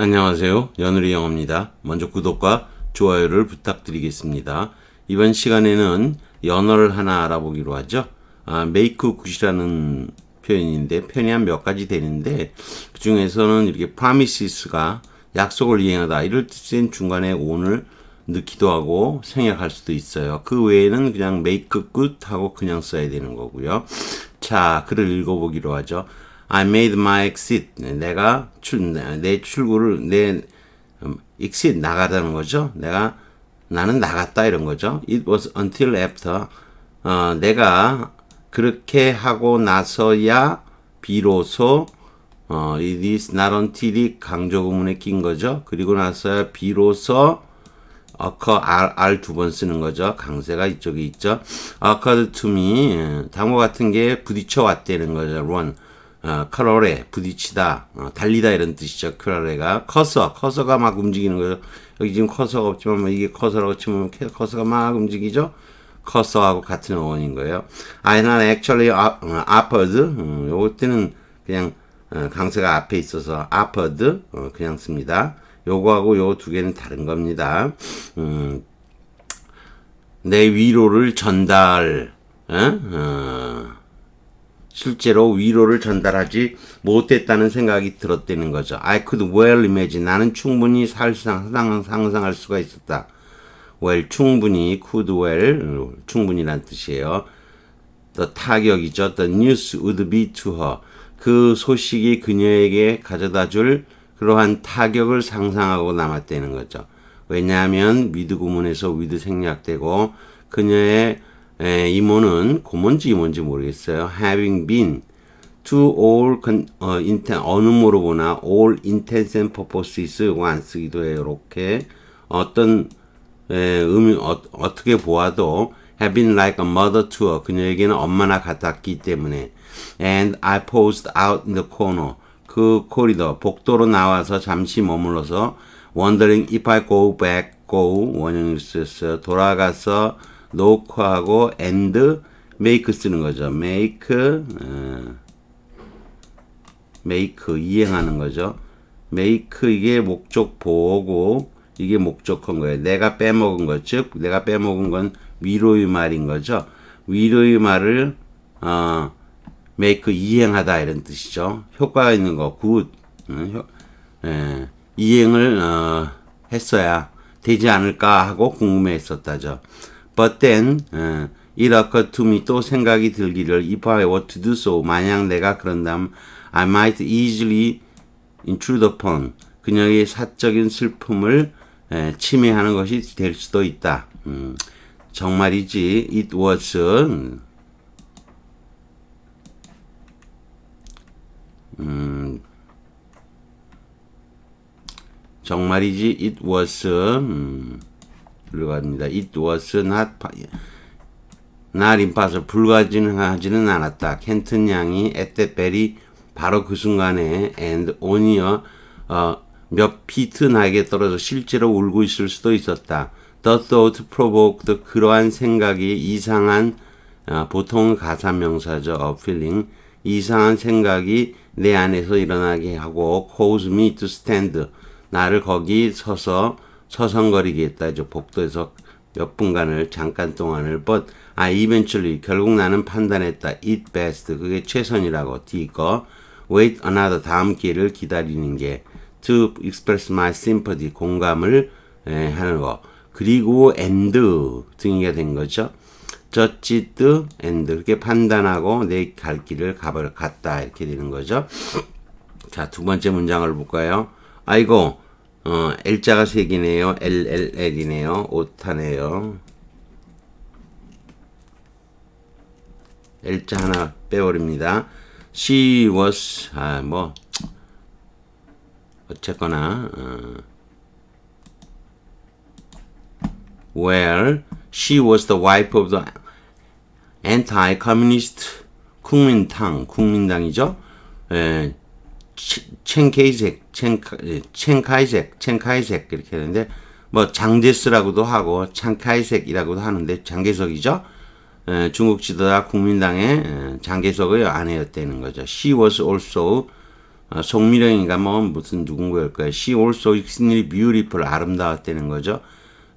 안녕하세요. 연우리 영어입니다. 먼저 구독과 좋아요를 부탁드리겠습니다. 이번 시간에는 연어를 하나 알아보기로 하죠. 아, make good이라는 표현인데 표현이 한 몇 가지 되는데 그 중에서는 이렇게 promises가 약속을 이행하다 이럴 뜻은 중간에 오늘 넣기도 하고 생략할 수도 있어요. 그 외에는 그냥 make good 하고 그냥 써야 되는 거고요. 자, 글을 읽어보기로 하죠. I made my exit. 내가 출, 내 출구를, 내, 음, exit 나가다는 거죠. 내가, 나는 나갔다 이런 거죠. It was until after. 어, 내가 그렇게 하고 나서야 비로소, 어, it is not until이 강조 구문에 낀 거죠. 그리고 나서야 비로소, occur R, R 두 번 쓰는 거죠. 강세가 이쪽에 있죠. occurred to me 예, 단어 같은 게 부딪혀 왔다는 거죠. run 어, 커러레 부딪히다 어, 달리다 이런 뜻이죠. 커러레가 커서 커서가 막 움직이는 거죠. 여기 지금 커서가 없지만 뭐 이게 커서라고 치면 커서가 막 움직이죠. 커서하고 같은 어원인 거예요. I not actually offered 음, 요거 때는 그냥 어, 강세가 앞에 있어서 offered 어, 그냥 씁니다. 요거하고 요두 개는 다른 겁니다. 음, 내 위로를 전달, 어? 어, 실제로 위로를 전달하지 못했다는 생각이 들었다는 거죠. I could well imagine. 나는 충분히 상상, 상상할 수가 있었다. well, 충분히, could well, 충분히란 뜻이에요. the 타격이죠. The news would be to her. 그 소식이 그녀에게 가져다 줄 그러한 타격을 상상하고 남았다는 거죠. 왜냐하면 위드 구문에서 위드 생략되고 그녀의 에, 이모는 고문지 이모인지 모르겠어요. having been to all con, 어, intent, 어느 모르거나 all intents and purposes 이거 안 쓰기도 해요. 이렇게 어떤 에, 의미 어, 어떻게 보아도 have been like a mother to her 그녀에게는 엄마나 같았기 때문에 and I paused out in the corner 그 코리더 복도로 나와서 잠시 머물러서 wondering if I go back go 원형을 썼어요. 돌아가서 놓고하고 and make 쓰는 거죠. make 어, make 이행하는 거죠. make 이게 목적 보고 이게 목적한 거예요. 내가 빼먹은 것, 즉 내가 빼먹은 건 위로의 말인 거죠. 위로의 말을 어, make 이행하다 이런 뜻이죠. 효과가 있는 거, good 음, 효, 예, 이행을 어, 했어야 되지 않을까 하고 궁금해했었다죠. But then 예, it occurred to me 또 생각이 들기를 if I were to do so 만약 내가 그런다면 I might easily intrude upon 그녀의 사적인 슬픔을 에, 침해하는 것이 될 수도 있다. 음, 정말이지 it was 음, 정말이지 it was 음, 들어갑니다. it was not not impossible 불가능하지는 않았다. 켄튼 양이 at that very 바로 그 순간에 and only 어, 몇 피트 나에게 떨어져 실제로 울고 있을 수도 있었다. The thought provoked 그러한 생각이 이상한 어, 보통 가사 명사죠. a feeling 이상한 생각이 내 안에서 일어나게 하고 cause me to stand 나를 거기 서서 서성거리게 했다죠. 복도에서 몇 분간을 잠깐 동안을 but I eventually 결국 나는 판단했다. it best. 그게 최선이라고. D 거. Wait another. 다음 기회를 기다리는 게. To express my sympathy. 공감을 에, 하는 거. 그리고 and 등이가 된 거죠. 저짓 and 이렇게 판단하고 내 갈 길을 가버 갔다. 이렇게 되는 거죠. 자 두 번째 문장을 볼까요? 아이고 어, L자가 세 개네요. LLL이네요. 오타네요. L자 하나 빼버립니다. She was 아 뭐 어쨌거나 어, well she was the wife of the anti-communist 국민당 국민당이죠. 에, 첸케이색, 첸카이색, 첸카이색 이렇게 하는데 뭐 장제스라고도 하고 창카이색이라고도 하는데 장계석이죠. 에, 중국 지도자 국민당의 에, 장계석의 아내였다는 거죠. She was also 어, 송미령인가 뭐 무슨 누군가일 거예요. She also extremely beautiful 아름다웠다는 거죠.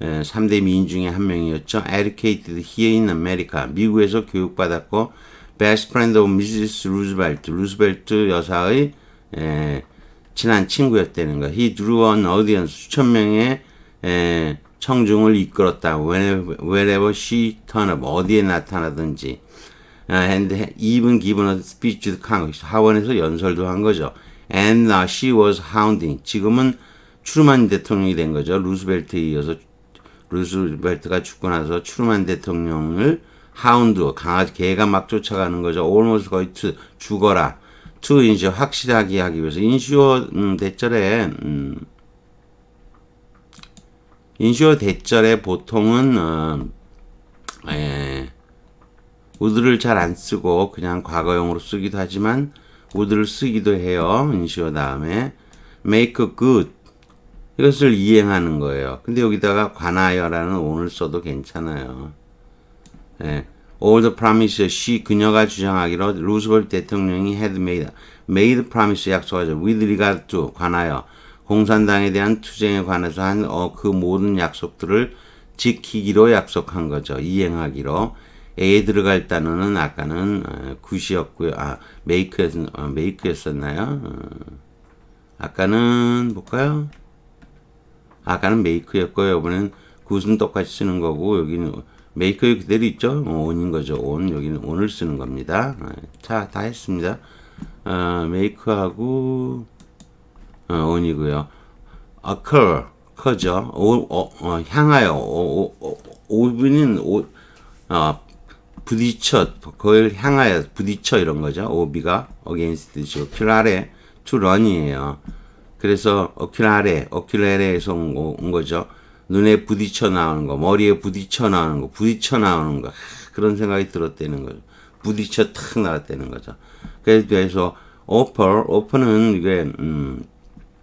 에, 3대 미인 중에 한 명이었죠. Educated here in America. 미국에서 교육받았고 best friend of Mrs. Roosevelt. 루스벨트 여사의 에, 친한 친구였다는 거. He drew an audience 수천 명의 에, 청중을 이끌었다. Whenever, wherever she turned up 어디에 나타나든지. 아, and even given a speech to Congress. 하원에서 연설도 한 거죠. And uh, she was hounding. 지금은 추르만 대통령이 된 거죠. 루스벨트에 이어서 루스벨트가 죽고 나서 추르만 대통령을 하운드 강아지 개가 막 쫓아가는 거죠. almost 거의 죽어라. To 이제 확실하게 하기 위해서 인슈어 음, 대절에 음, 인슈어 대절에 보통은 어, 에, 우드를 잘 안 쓰고 그냥 과거형으로 쓰기도 하지만 우드를 쓰기도 해요. 인슈어 다음에 make good 이것을 이행하는 거예요. 근데 여기다가 관하여라는 오늘 써도 괜찮아요. 예. All the promises she 그녀가 주장하기로 루스벨트 대통령이 had made made promise 약속하죠. With regard to 관하여 공산당에 대한 투쟁에 관해서 한 어, 그 모든 약속들을 지키기로 약속한 거죠. 이행하기로. A에 들어갈 단어는 아까는 어, 굿이었고요. 아, 메이크였, 어, 메이크였었나요? 어, 아까는 볼까요? 아까는 메이크였고요. 이번엔 굿은 똑같이 쓰는 거고 여기는 메이크 그대로 있죠. 어, 온인 거죠. 온 여기는 온을 쓰는 겁니다. 어, 자, 다 했습니다. 어, 메이크하고 어, 온이고요. occur 커죠. 오, 어, 어, 향하여 오비는 오, 어, 부딪혀 그걸 향하여 부딪혀 이런 거죠. 오비가 against죠. occurare to run이에요. 그래서 occurare, occurare에서 온, 거- 온 거죠. 눈에 부딪혀 나오는 거, 머리에 부딪혀 나오는 거, 부딪혀 나오는 거 하, 그런 생각이 들었다는 거죠. 부딪혀 탁 나왔다는 거죠. 그래서 offer, offer는 이게 음,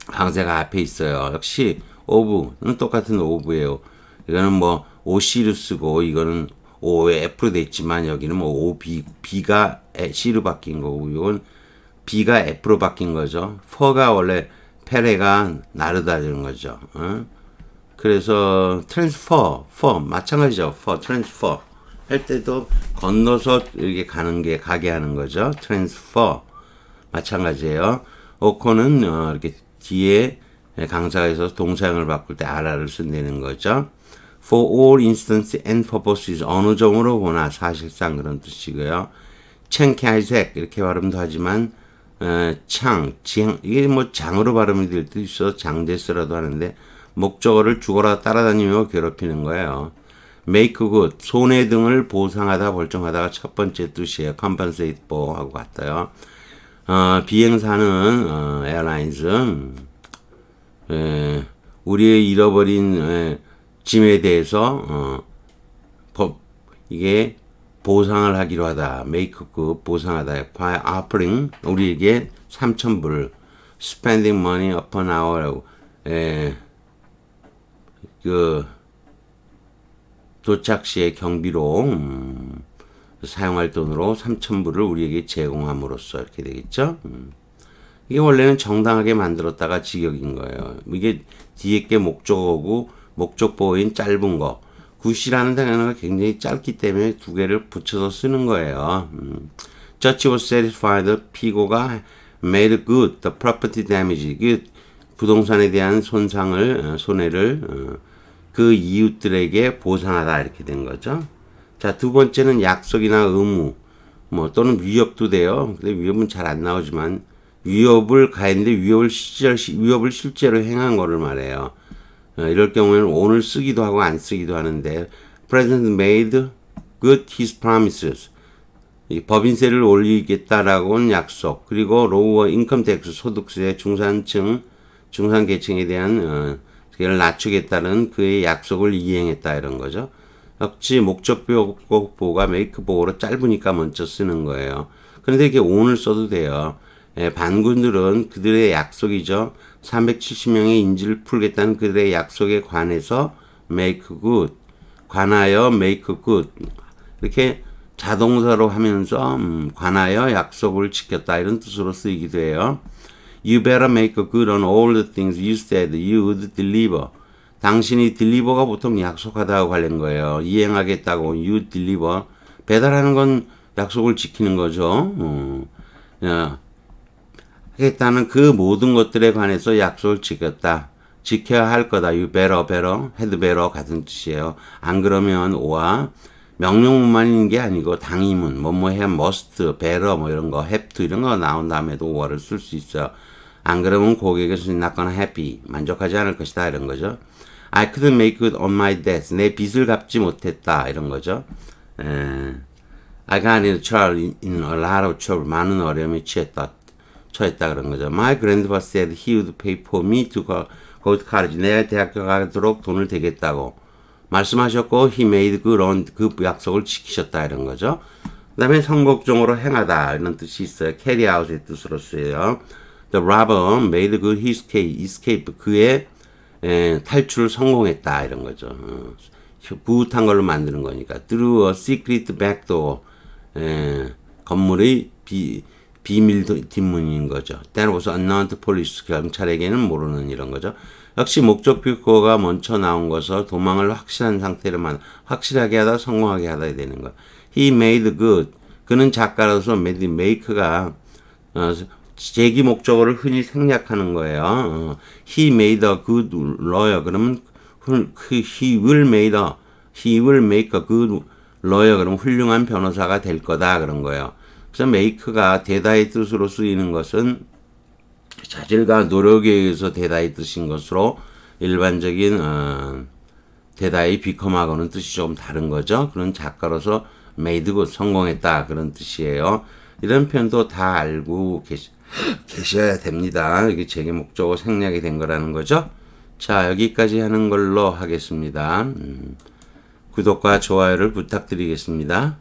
강세가 앞에 있어요. 역시 오브는 똑같은 오브예요. 이거는 뭐 OC로 쓰고 이거는 O에 F로 돼 있지만 여기는 뭐 O, B, B가 C로 바뀐 거고 이건 B가 F로 바뀐 거죠. for가 원래 페레가 나르다는 거죠. 어? 그래서 transfer, for 마찬가지죠. for transfer 할 때도 건너서 이렇게 가는 게 가게 하는 거죠. transfer 마찬가지예요. 오코는 어, 이렇게 뒤에 강사가 있어서 동사형을 바꿀 때 아라를 쓴다는 거죠. For all instances and purposes 어느 점으로 보나 사실상 그런 뜻이고요. 챙캬이색 이렇게 발음도 하지만 어, 창, 장 이게 뭐 장으로 발음이 될 때도 있어 장대스라도 하는데 목적어를 죽어라 따라다니며 괴롭히는 거예요. make good 손해 등을 보상하다 벌정하다가 첫 번째 뜻이에요. compensate for 하고 같아요. 어, 비행사는 어, 에어라인스 음, 에, 우리의 잃어버린 에, 짐에 대해서 어, 법 이게 보상을 하기로 하다. make good 보상하다. by offering 우리에게 3천 불 spending money upon our 에, 그 도착 시의 경비로 음, 사용할 돈으로 3천불을 우리에게 제공함으로써 이렇게 되겠죠. 음. 이게 원래는 정당하게 만들었다가 직역인 거예요. 이게 뒤에 게 목적어고 목적보호인 짧은 거. 굿이라는 단어가 굉장히 짧기 때문에 두 개를 붙여서 쓰는 거예요. 음. Judge was satisfied. 피고가 made good the property damage. 그 부동산에 대한 손상을 어, 손해를 어, 그 이웃들에게 보상하다 이렇게 된 거죠. 자, 두 번째는 약속이나 의무, 뭐, 또는 위협도 돼요. 근데 위협은 잘 안 나오지만, 위협을 가했는데 위협을 실제로, 위협을 실제로 행한 거를 말해요. 어, 이럴 경우에는 오늘 쓰기도 하고 안 쓰기도 하는데, President made good his promises. 이 법인세를 올리겠다라고는 약속, 그리고 로우어 인컴 텍스 소득세 중산층, 중산계층에 대한, 어, 그를 낮추겠다는 그의 약속을 이행했다 이런 거죠. 역시 목적보가 메이크 보호로 짧으니까 먼저 쓰는 거예요. 그런데 이게 오늘 써도 돼요. 예, 반군들은 그들의 약속이죠. 370명의 인지를 풀겠다는 그들의 약속에 관해서 make good, 관하여 make good 이렇게 자동사로 하면서 음, 관하여 약속을 지켰다 이런 뜻으로 쓰이기도 해요. You better make good on all the things you said you would deliver. 당신이 딜리버가 보통 약속하다고 관련 거예요. 이행하겠다고 you deliver. 배달하는 건 약속을 지키는 거죠. 어. 야, 하겠다는 그 모든 것들에 관해서 약속을 지켰다. 지켜야 할 거다. You better, better, had better 같은 뜻이에요. 안 그러면 오와 명령문만인 게 아니고 당위문, 뭐뭐 해야 must, better 뭐 이런 거, have to 이런 거 나온 다음에도 오와를 쓸 수 있어요. 안 그러면 not gonna happy, 만족하지 않을 것이다 이런 거죠. I couldn't make good on my debt. 내 빚을 갚지 못했다 이런 거죠. 에, I got into trouble in, in a lot of trouble. 많은 어려움에 취했다. 처했다 그런 거죠. My grandfather said he would pay for me to go, go to college. 내가 대학교 가도록 돈을 대겠다고 말씀하셨고 he made good on 그 약속을 지키셨다 이런 거죠. 그 다음에 성곡종으로 행하다 이런 뜻이 있어요. carry out의 뜻으로 쓰여요. The robber made good his escape. 그의 에, 탈출을 성공했다 이런 거죠. 어, 부탄 걸로 만드는 거니까 through a secret back door 에, 건물의 비 비밀 뒷문인 거죠. That was unknown to police. 경찰에게는 모르는 이런 거죠. 역시 목적표 구어가 먼저 나온 것을 도망을 확실한 상태로만 확실하게 하다 성공하게 하다 되는 거. He made good. 그는 작가로서 made make가 어, 제기 목적어를 흔히 생략하는 거예요. 어, he made a good lawyer. 그러면 훌- 그 he will made a he will make a good lawyer. 그러면 훌륭한 변호사가 될 거다 그런 거예요. 그래서 make가 대다의 뜻으로 쓰이는 것은 자질과 노력에 의해서 대다의 뜻인 것으로 일반적인 어, 대다의 비컴하고는 뜻이 조금 다른 거죠. 그런 작가로서 good 성공했다 그런 뜻이에요. 이런 표현도 다 알고 계시, 계셔야 됩니다. 이게 제게 목적어 생략이 된 거라는 거죠. 자 여기까지 하는 걸로 하겠습니다. 음, 구독과 좋아요를 부탁드리겠습니다.